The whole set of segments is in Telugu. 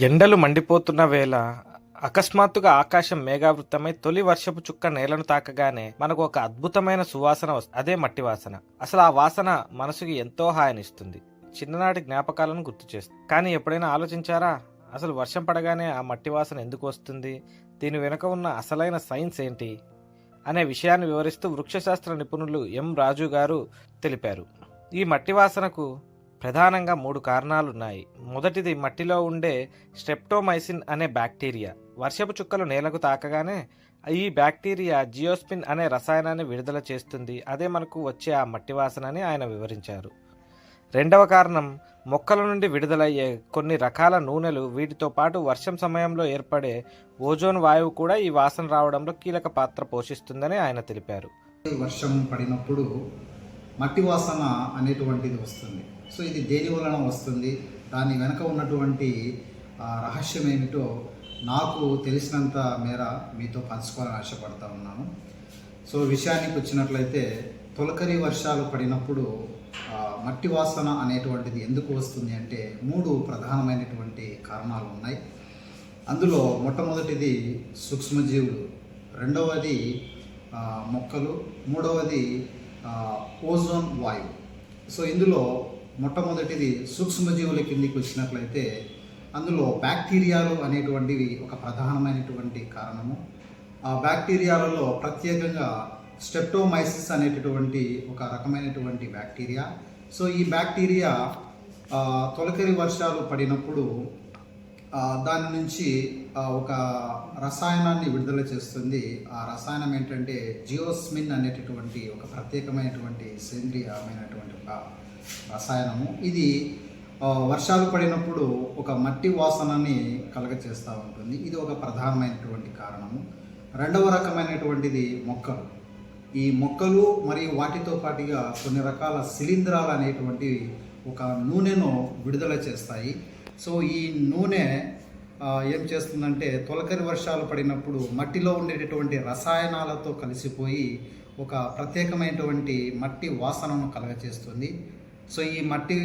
ఎండలు మండిపోతున్న వేళ అకస్మాత్తుగా ఆకాశం మేఘావృతమై తొలి వర్షపు చుక్క నేలను తాకగానే మనకు ఒక అద్భుతమైన సువాసన వస్తుంది అదే మట్టి వాసన. అసలు ఆ వాసన మనసుకి ఎంతో హాయనిస్తుంది. చిన్ననాటి జ్ఞాపకాలను గుర్తు చేస్తుంది కానీ ఎప్పుడైనా ఆలోచించారా? అసలు వర్షం పడగానే ఆ మట్టి వాసన ఎందుకు వస్తుంది? దీని వెనుక ఉన్న అసలైన సైన్స్ ఏంటి? అనే విషయాన్ని వివరిస్తూ వృక్షశాస్త్ర నిపుణులు ఎం రాజు గారు తెలిపారు. ఈ మట్టి వాసనకు ప్రధానంగా మూడు కారణాలున్నాయి. మొదటిది మట్టిలో ఉండే స్ట్రెప్టోమైసిన్ అనే బ్యాక్టీరియా. వర్షపు చుక్కలు నేలకు తాకగానే ఈ బ్యాక్టీరియా జియోస్పిన్ అనే రసాయనాన్ని విడుదల చేస్తుంది. అదే మనకు వచ్చే ఆ మట్టి వాసనని ఆయన వివరించారు. రెండవ కారణం మొక్కల నుండి విడుదలయ్యే కొన్ని రకాల నూనెలు వీటితో పాటు వర్షం సమయంలో ఏర్పడే ఓజోన్ వాయువు కూడా ఈ వాసన రావడంలో కీలక పాత్ర పోషిస్తుందని ఆయన తెలిపారు. వర్షం పడినప్పుడు మట్టి వాసన అనేటువంటిది వస్తుంది. సో ఇది దేని వలన వస్తుంది? దాని వెనక ఉన్నటువంటి రహస్యం ఏమిటో నాకు తెలిసినంత మేర మీతో పంచుకోవాలని ఆశపడతా ఉన్నాను. సో విషయానికి వచ్చినట్లయితే తొలకరి వర్షాలు పడినప్పుడు మట్టి వాసన అనేటువంటిది ఎందుకు వస్తుంది అంటే మూడు ప్రధానమైనటువంటి కారణాలు ఉన్నాయి. అందులో మొట్టమొదటిది సూక్ష్మజీవులు రెండవది మొక్కలు మూడవది ఓజోన్ వాయువు. సో ఇందులో మొట్టమొదటిది సూక్ష్మజీవుల కిందికి వచ్చినట్లయితే అందులో బ్యాక్టీరియాలు అనేటువంటివి ఒక ప్రధానమైనటువంటి కారణము. ఆ బ్యాక్టీరియాలలో ప్రత్యేకంగా స్టెప్టోమైసిస్ అనేటటువంటి ఒక రకమైనటువంటి బ్యాక్టీరియా. సో ఈ బ్యాక్టీరియా తొలకరి వర్షాలు పడినప్పుడు దాని నుంచి ఒక రసాయనాన్ని విడుదల చేస్తుంది. ఆ రసాయనం ఏంటంటే జియోస్మిన్ అనేటటువంటి ఒక ప్రత్యేకమైనటువంటి సేంద్రియమైనటువంటి ఒక రసాయనము. ఇది వర్షాలు పడినప్పుడు ఒక మట్టి వాసనని కలగచేస్తూ ఉంటుంది. ఇది ఒక ప్రధానమైనటువంటి కారణము. రెండవ రకమైనటువంటిది మొక్కలు. ఈ మొక్కలు మరియు వాటితో పాటుగా కొన్ని రకాల శిలీంధ్రాలు అనేటువంటివి ఒక నూనెను విడుదల చేస్తాయి. సో ఈ నూనె ఏం చేస్తుందంటే తొలకరి వర్షాలు పడినప్పుడు మట్టిలో ఉండేటటువంటి రసాయనాలతో కలిసిపోయి ఒక ప్రత్యేకమైనటువంటి మట్టి వాసనను కలగచేస్తుంది. సో ఈ మట్టి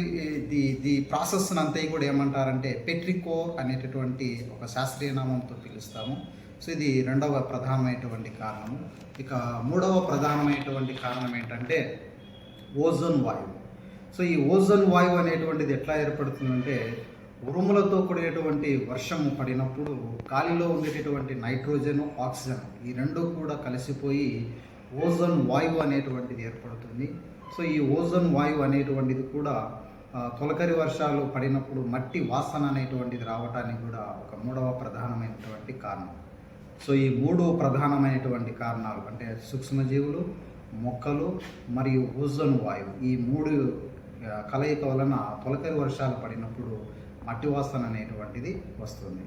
ది ది ప్రాసెస్ అంతా కూడా ఏమంటారంటే పెట్రికోర్ అనేటటువంటి ఒక శాస్త్రీయ నామంతో పిలుస్తాము. సో ఇది రెండవ ప్రధానమైనటువంటి కారణము. ఇక మూడవ ప్రధానమైనటువంటి కారణం ఏంటంటే ఓజోన్ వాయువు. సో ఈ ఓజోన్ వాయువు అనేటువంటిది ఎట్లా ఏర్పడుతుందంటే ఉరుములతో కూడినటువంటి వర్షం పడినప్పుడు గాలిలో ఉండేటటువంటి నైట్రోజన్ ఆక్సిజన్ ఈ రెండు కూడా కలిసిపోయి ఓజోన్ వాయువు అనేటువంటిది ఏర్పడుతుంది. సో ఈ ఓజోన్ వాయువు అనేటువంటిది కూడా తొలకరి వర్షాలు పడినప్పుడు మట్టి వాసన అనేటువంటిది రావటానికి కూడా ఒక మూడవ ప్రధానమైనటువంటి కారణం. సో ఈ మూడు ప్రధానమైనటువంటి కారణాలు అంటే సూక్ష్మజీవులు మొక్కలు మరియు ఓజోన్ వాయువు. ఈ మూడు కలయిక వలన తొలకరి వర్షాలు పడినప్పుడు మట్టి వాసన అనేటువంటిది వస్తుంది.